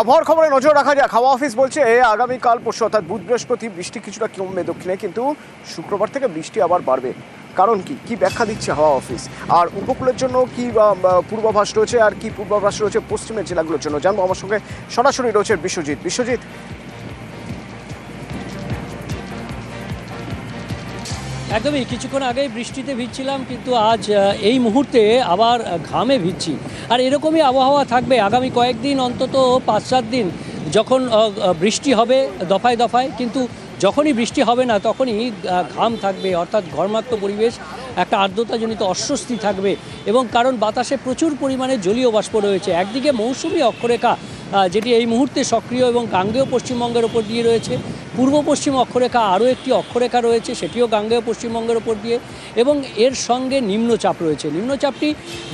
আবহাওয়ার খবরে নজর রাখা যাক। হাওয়া অফিস বলছে আগামীকাল পরশু অর্থাৎ বুধ বৃহস্পতি বৃষ্টি কিছুটা কমবে দক্ষিণে, কিন্তু শুক্রবার থেকে বৃষ্টি আবার বাড়বে। কারণ কি? কি ব্যাখ্যা দিচ্ছে হাওয়া অফিস? আর উপকূলের জন্য কি পূর্বাভাস রয়েছে? আর কি পূর্বাভাস রয়েছে পশ্চিমের জেলাগুলোর জন্য? জানব আমার সঙ্গে সরাসরি রয়েছে বিশ্বজিৎ। বিশ্বজিৎ একদমই, কিছুক্ষণ আগেই বৃষ্টিতে ভিজছিলাম, কিন্তু আজ এই মুহূর্তে আবার ঘামে ভিজছি। আর এরকমই আবহাওয়া থাকবে আগামী কয়েকদিন, অন্তত পাঁচ সাত দিন। যখন বৃষ্টি হবে দফায় দফায়, কিন্তু যখনই বৃষ্টি হবে না, তখনই ঘাম থাকবে। অর্থাৎ ঘর্মাক্ত পরিবেশ, একটা আর্দ্রতাজনিত অস্বস্তি থাকবে। এবং কারণ, বাতাসে প্রচুর পরিমাণে জলীয় বাষ্প রয়েছে। একদিকে মৌসুমি অক্ষরেখা যেটি এই মুহূর্তে সক্রিয় এবং গাঙ্গেয় পশ্চিমবঙ্গের ওপর দিয়ে রয়েছে। পূর্ব পশ্চিম অক্ষরেখা আরও একটি অক্ষরেখা রয়েছে, সেটিও গাঙ্গেয় পশ্চিমবঙ্গের ওপর দিয়ে এবং এর সঙ্গে নিম্নচাপ রয়েছে। নিম্নচাপটি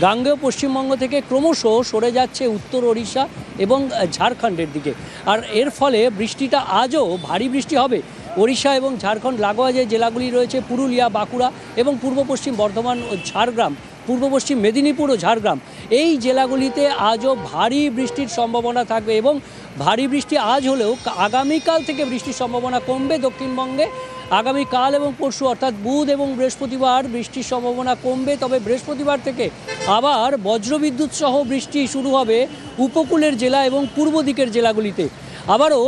গাঙ্গেয় পশ্চিমবঙ্গ থেকে ক্রমশ সরে যাচ্ছে উত্তর ওড়িশা এবং ঝাড়খণ্ডের দিকে। আর এর ফলে বৃষ্টিটা আজও ভারী বৃষ্টি হবে। ওড়িশা এবং ঝাড়খণ্ড লাগোয়া যে জেলাগুলি রয়েছে, পুরুলিয়া, বাঁকুড়া এবং পূর্ব পশ্চিম বর্ধমান ও ঝাড়গ্রাম, পূর্ব পশ্চিম মেদিনীপুর ও ঝাড়গ্রাম এই জেলাগুলিতে আজও ভারী বৃষ্টির সম্ভাবনা থাকবে এবং ভারী বৃষ্টি আজ হলেও আগামীকাল থেকে বৃষ্টির সম্ভাবনা কমবে দক্ষিণবঙ্গে। আগামীকাল এবং পরশু অর্থাৎ বুধ এবং বৃহস্পতিবার বৃষ্টির সম্ভাবনা কমবে, তবে বৃহস্পতিবার থেকে আবার বজ্রবিদ্যুৎ সহ বৃষ্টি শুরু হবে উপকূলের জেলা এবং পূর্ব দিকের জেলাগুলিতে। আবারও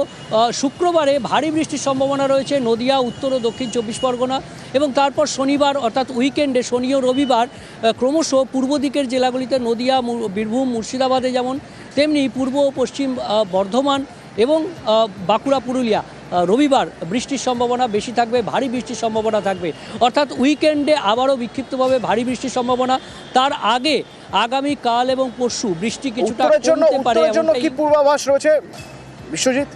শুক্রবারে ভারী বৃষ্টির সম্ভাবনা রয়েছে নদিয়া উত্তর ও দক্ষিণ চব্বিশ পরগনা এবং তারপর শনিবার অর্থাৎ উইকেন্ডে শনি ও রবিবার ক্রমশ পূর্ব দিকের জেলাগুলিতে নদিয়া বীরভূম মুর্শিদাবাদে যেমন তেমনি পূর্ব ও পশ্চিম বর্ধমান এবং বাঁকুড়া পুরুলিয়া রবিবার বৃষ্টির সম্ভাবনা বেশি থাকবে ভারী বৃষ্টির সম্ভাবনা থাকবে। অর্থাৎ উইকেন্ডে আবারও বিক্ষিপ্তভাবে ভারী বৃষ্টির সম্ভাবনা। তার আগে আগামী কাল এবং পরশু বৃষ্টি কিছুটা জন্য পারে জন্য কি পূর্বাভাস রয়েছে? বিশ্বজিৎ?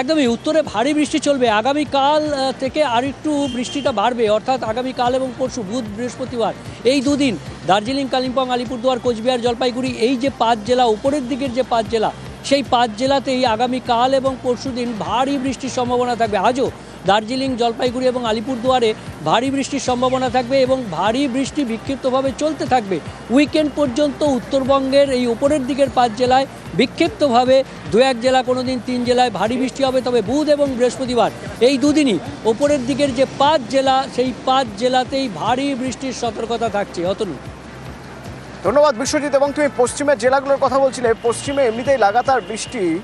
একদমই, উত্তরে ভারী বৃষ্টি চলবে। আগামীকাল থেকে আরেকটু বৃষ্টিটা বাড়বে। অর্থাৎ আগামীকাল এবং পরশু বুধ, বৃহস্পতিবার এই দুদিন, দার্জিলিং, কালিম্পং, আলিপুরদুয়ার, কোচবিহার, জলপাইগুড়ি, এই যে পাঁচ জেলা, উপরের দিকের যে পাঁচ জেলা, সেই পাঁচ জেলাতেই আগামীকাল এবং পরশু দিন ভারী বৃষ্টির সম্ভাবনা থাকবে। আজও দার্জিলিং, জলপাইগুড়ি এবং আলিপুরদুয়ারে ভারী বৃষ্টির সম্ভাবনা থাকবে এবং ভারী বৃষ্টি বিক্ষিপ্তভাবে চলতে থাকবে। উইকেন্ড পর্যন্ত উত্তরবঙ্গের এই উপরের দিকের পাঁচ জেলায় বিক্ষিপ্তভাবে দু এক জেলা কোনো দিন তিন জেলায় ভারী বৃষ্টি হবে। তবে বুধ এবং বৃহস্পতিবার এই দুদিনই ওপরের দিকের যে পাঁচ জেলা, সেই পাঁচ জেলাতেই ভারী বৃষ্টির সতর্কতা থাকছে। অতনু। ধন্যবাদ বিশ্বজিৎ এবং তুমি পশ্চিমের জেলাগুলোর কথা বলছিলে। পশ্চিমে এমনিতেই লাগাতার বৃষ্টি।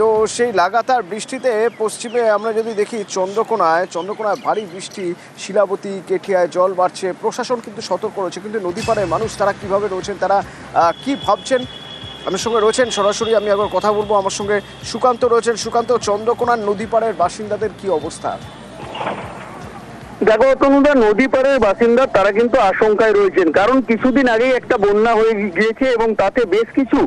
তো সেই লাগাতার বৃষ্টিতে পশ্চিমে আমরা যদি দেখি চন্দ্রকোনায় চন্দ্রকোনায় ভারী বৃষ্টি, শিলাবতী, কেঠিয়ায় জল বাড়ছে, প্রশাসন কিন্তু সতর্ক রয়েছে, কিন্তু নদী পাড়ের মানুষ তারা কীভাবে রয়েছেন, তারা কি ভাবছেন? আমার সঙ্গে রয়েছেন সরাসরি আমি একবার কথা বলব, আমার সঙ্গে সুকান্ত রয়েছেন। সুকান্ত, চন্দ্রকোনার নদী পাড়ের বাসিন্দাদের কি অবস্থা? দেখো, তনুদা, নদী পাড়ের বাসিন্দা, তারা কিন্তু আশঙ্কায় রয়েছেন। কারণ কিছুদিন আগেই একটা বন্যা হয়ে গিয়েছে এবং তাতে বেশ কিছু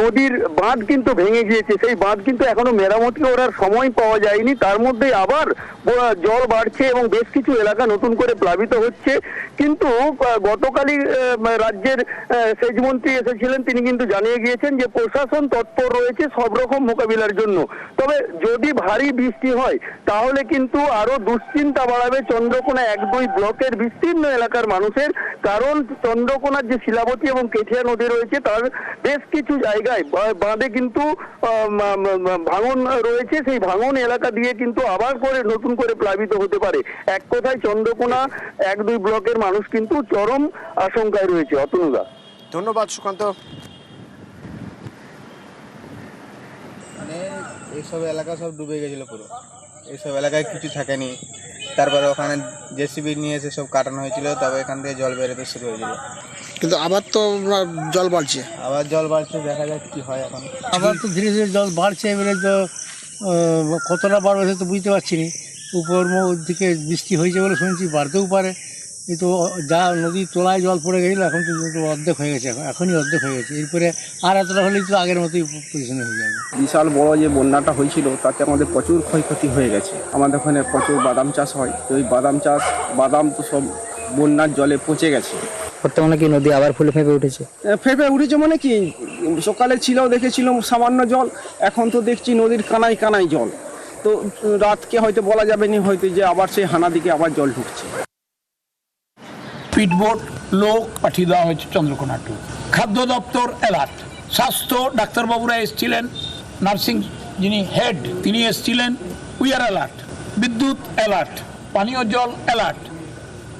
নদীর বাঁধ কিন্তু ভেঙে গিয়েছে। সেই বাঁধ কিন্তু এখনও মেরামতি করার সময় পাওয়া যায়নি। তার মধ্যে আবার জল বাড়ছে এবং বেশ কিছু এলাকা নতুন করে প্লাবিত হচ্ছে। কিন্তু গতকালই রাজ্যের সেচমন্ত্রী এসেছিলেন। তিনি কিন্তু জানিয়ে গিয়েছেন যে প্রশাসন তৎপর রয়েছে সব রকম মোকাবিলার জন্য। তবে যদি ভারী বৃষ্টি হয়, তাহলে কিন্তু আরও দুশ্চিন্তা বাড়াবে চন্দ্রকোনা এক দুই ব্লকের বিস্তীর্ণ এলাকার মানুষের কারণ চন্দ্রকোনার যে শিলাবতী এবং কেঠিয়া নদী রয়েছে তার বেশ কিছু জায়গায় বাঁধে কিন্তু ভাঙন রয়েছে। সেই ভাঙন এলাকা দিয়ে কিন্তু আবার করে নতুন করে প্লাবিত হতে পারে। এক কথায় চন্দ্রকোনা এক দুই ব্লকের মানুষ কিন্তু চরম আশঙ্কায় রয়েছে। অতনুদা ধন্যবাদ সুকান্ত। মানে এইসব এলাকা সব ডুবে গেছিল পুরো। এইসব এলাকায় কিছু থাকেনি। তারপরে ওখানে জেসিবি নিয়ে এসে সব কাটানো হয়েছিল তবে এখান থেকে জল বেরোতে শুরু হয়েছিল কিন্তু আবার তো জল বাড়ছে। আবার জল বাড়ছে দেখা যাক কি হয় এখন। আবার তো ধীরে ধীরে জল বাড়ছে এবারে তো কতটা বাড়বে সে তো বুঝতে পারছি না। উপর মো- দিকে বৃষ্টি হয়েছে বলে শুনছি বাড়তেও পারে। কিন্তু যা নদীর তোলায় জল পড়ে গেছিল এখন তো অর্ধেক হয়ে গেছে এখন এখনই অর্ধেক হয়ে গেছে। এরপরে আর এতটা হলেই তো আগের মতোই পজিশনে হয়ে যাবে। বিশাল বড় যে বন্যাটা হয়েছিল তাতে আমাদের প্রচুর ক্ষয়ক্ষতি হয়ে গেছে। আমাদের ওখানে প্রচুর বাদাম চাষ হয় তো ওই বাদাম চাষ বাদাম তো সব বন্যার জলে পচে গেছে। বর্তমানে কি নদী আবার ফুলে ফেঁপে উঠেছে? ফেঁপে উঠেছে মানে কি? সকালে ছিল দেখেছিলাম সামান্য জল এখন তো দেখছি নদীর কানায় কানায় জল। তো রাতকে হয়তো বলা যাবে না হয়তো যে আবার সেই হানা দিকে আবার জল ঢুকছে। পিটবোট লোক পাঠিয়ে দেওয়া হয়েছে চন্দ্রকোনা টু। খাদ্য দপ্তর অ্যালার্ট। স্বাস্থ্য ডাক্তারবাবুরা এসেছিলেন। নার্সিং যিনি হেড, তিনি এসেছিলেন। We are alert. বিদ্যুৎ অ্যালার্ট। পানীয় জল অ্যালার্ট।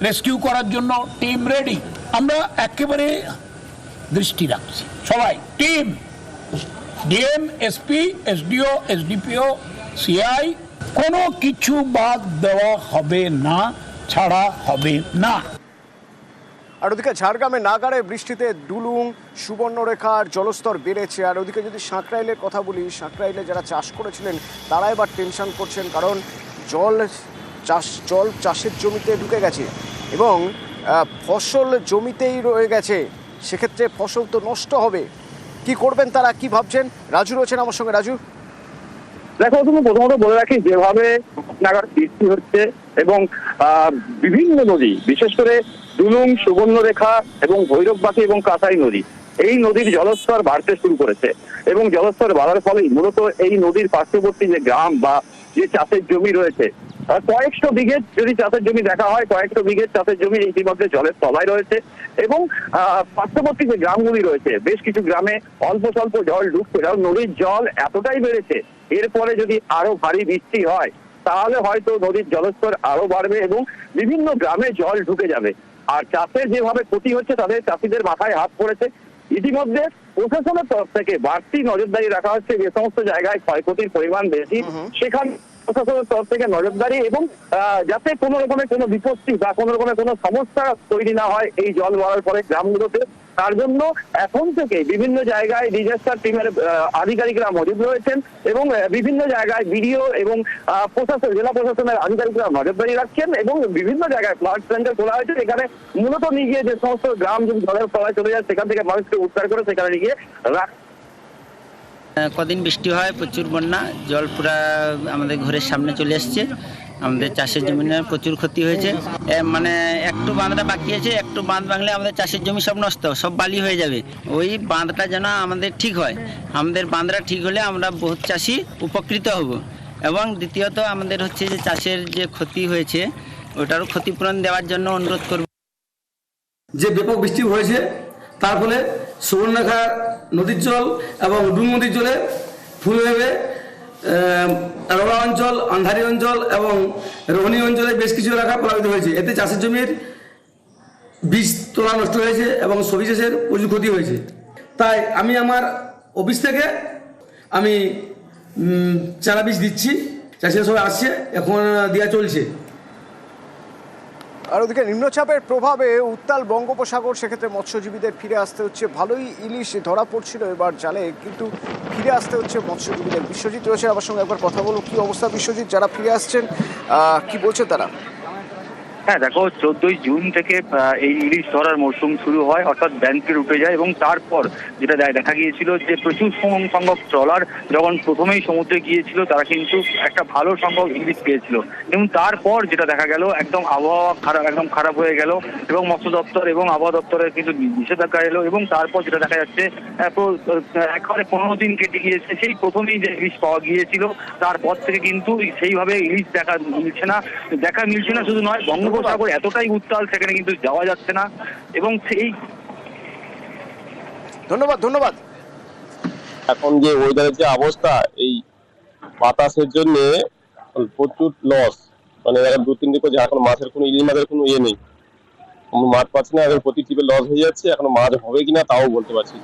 রেস্কিউ করার জন্য টিম রেডি। আমরা একেবারে দৃষ্টি রাখছি। সবাই, team! DM, SP, SDO, SDPO, CI, কোনো কিছু বাদ দেওয়া হবে না, ছাড়া হবে না। আর ওদিকে ঝাড়গ্রামে নাগাড়ে বৃষ্টিতে ডুলুং সুবর্ণরেখার জলস্তর বেড়েছে। আর ওদিকে যদি সাঁকরাইলের কথা বলি সাঁকরাইলে যারা চাষ করেছিলেন তারা এবার টেনশন করছেন কারণ জল চাষ, জল চাষের জমিতে ঢুকে গেছে এবং ফসল জমিতেই রয়ে গেছে। সেক্ষেত্রে ফসল তো নষ্ট হবে। কি করবেন তারা, কি ভাবছেন? রাজু রয়েছেন আমার সঙ্গে। রাজু? দেখো, তুমি প্রথমত বলে রাখি, যেভাবে নাগাদ বৃষ্টি হচ্ছে এবং বিভিন্ন নদী, বিশেষ করে দুলুং, সুবর্ণরেখা এবং ভৈরববাসী এবং কাঁসাই নদী, এই নদীর জলস্তর বাড়তে শুরু করেছে। এবং জলস্তর বাড়ার ফলেই মূলত এই নদীর পার্শ্ববর্তী যে গ্রাম বা যে চাষের জমি রয়েছে কয়েকশো বিঘে যদি চাষের জমি দেখা হয়, কয়েকশো বিঘে চাষের জমি ইতিমধ্যে জলের তলায় রয়েছে এবং পার্শ্ববর্তী যে গ্রামগুলি রয়েছে, বেশ কিছু গ্রামে অল্প স্বল্প জল ঢুকছে কারণ নদীর জল এতটাই বেড়েছে, এরপরে যদি আরও ভারী বৃষ্টি হয় তাহলে হয়তো নদীর জলস্তর আরও বাড়বে এবং বিভিন্ন গ্রামে জল ঢুকে যাবে। আর চাষের যেভাবে ক্ষতি হচ্ছে তাদের চাষিদের মাথায় হাত পড়েছে। ইতিমধ্যে প্রশাসনের তরফ থেকে বাড়তি নজরদারি রাখা হচ্ছে। যে সমস্ত জায়গায় ক্ষয়ক্ষতির পরিমাণ বেশি সেখানে প্রশাসনের তরফ থেকে নজরদারি এবং যাতে কোনো রকমের কোনো বিপত্তি বা কোনো রকমের কোনো সমস্যা তৈরি না হয় এই জল বাড়ার পরে গ্রামগুলোতে। তার জন্য এখন থেকে বিভিন্ন জায়গায় ডিজাস্টার টিমের আধিকারিকরা মজুদ রয়েছেন এবং বিভিন্ন জায়গায় বিডিও এবং প্রশাসন, জেলা প্রশাসনের আধিকারিকরা নজরদারি রাখছেন এবং বিভিন্ন জায়গায় ফ্লাড সেন্টার খোলা হয়েছে এখানে মূলত নিয়ে গিয়ে যে সমস্ত গ্রাম যদি জলের তলায় চলে যায়, সেখান থেকে মানুষকে উদ্ধার করে সেখানে নিয়ে গিয়ে রাখ কদিন বৃষ্টি হয়, প্রচুর বন্যা, জল পুরা আমাদের ঘরের সামনে চলে এসছে। আমাদের চাষের জমিনের প্রচুর ক্ষতি হয়েছে। মানে একটু বাঁধটা বাকি আছে, একটু বাঁধ ভাঙলে আমাদের চাষের জমি সব নষ্ট, সব বালি হয়ে যাবে। ওই বাঁধটা যেন আমাদের ঠিক হয়। আমাদের বাঁধটা ঠিক হলে আমরা বহুত চাষি উপকৃত হব। এবং দ্বিতীয়ত আমাদের হচ্ছে যে চাষের যে ক্ষতি হয়েছে, ওটারও ক্ষতিপূরণ দেওয়ার জন্য অনুরোধ করব। যে ব্যাপক বৃষ্টি হয়েছে, তার ফলে সুবর্ণরেখা নদীর জল এবং ডুং নদীর জলে ফুল ভেবে রোলা অঞ্চল, আন্ধারি অঞ্চল এবং রোহিণী অঞ্চলে বেশ কিছু এলাকা প্রভাবিত হয়েছে। এতে চাষের জমির বীজ তোলা নষ্ট হয়েছে এবং সবজি চাষের প্রচুর ক্ষতি হয়েছে। তাই আমি আমার অফিস থেকে আমি চারা বীজ দিচ্ছি। চাষিরা সবাই আসছে, এখন দেওয়া চলছে। আর ওদিকে নিম্নচাপের প্রভাবে উত্তাল বঙ্গোপসাগর, সেক্ষেত্রে মৎস্যজীবীদের ফিরে আসতে হচ্ছে ভালোই ইলিশ ধরা পড়ছিল এবার জালে, কিন্তু ফিরে আসতে হচ্ছে মৎস্যজীবীদের। বিশ্বজিৎ রয়েছে আমার সঙ্গে, একবার কথা বলব কি অবস্থা বিশ্বজিৎ? যারা ফিরে আসছেন কি বলছে তারা? হ্যাঁ দেখো, চোদ্দই জুন থেকে এই ইলিশ ধরার মরশুম শুরু হয়, অর্থাৎ ব্যাংকের উঠে যায় এবং তারপর যেটা দেখা গিয়েছিল যে প্রচুর সংখ্যক ট্রলার যখন প্রথমেই সমুদ্রে গিয়েছিল, তারা কিন্তু একটা ভালো সংখ্যক ইলিশ পেয়েছিল। এবং তারপর যেটা দেখা গেল, একদম আবহাওয়া খারাপ, একদম খারাপ হয়ে গেল এবং মৎস্য দপ্তর এবং আবহাওয়া দপ্তরের কিন্তু নিষেধাজ্ঞা এলো এবং তারপর যেটা দেখা যাচ্ছে একেবারে পনেরো দিন কেটে গিয়েছে, সেই প্রথমেই যে ইলিশ পাওয়া গিয়েছিল, তারপর থেকে কিন্তু সেইভাবে ইলিশ দেখা মিলছে না। দেখা মিলছে না শুধু নয় বঙ্গোপসাগর এতটাই উত্তাল সেখানে কিন্তু যাওয়া যাচ্ছে না। এবং সেই ধন্যবাদ ধন্যবাদ। এখন যে ওয়েদারের যে অবস্থা এই বাতাসের জন্য প্রচুর লস মানে এখন দু তিন দিন করে এখন মাছের কোনো ইলিশ মাছের কোনো ইয়ে নেই। আমরা মাছ পাচ্ছি না এখন প্রতি টিপে লস হয়ে যাচ্ছে। এখন মাছ হবে কিনা তাও বলতে পারছি।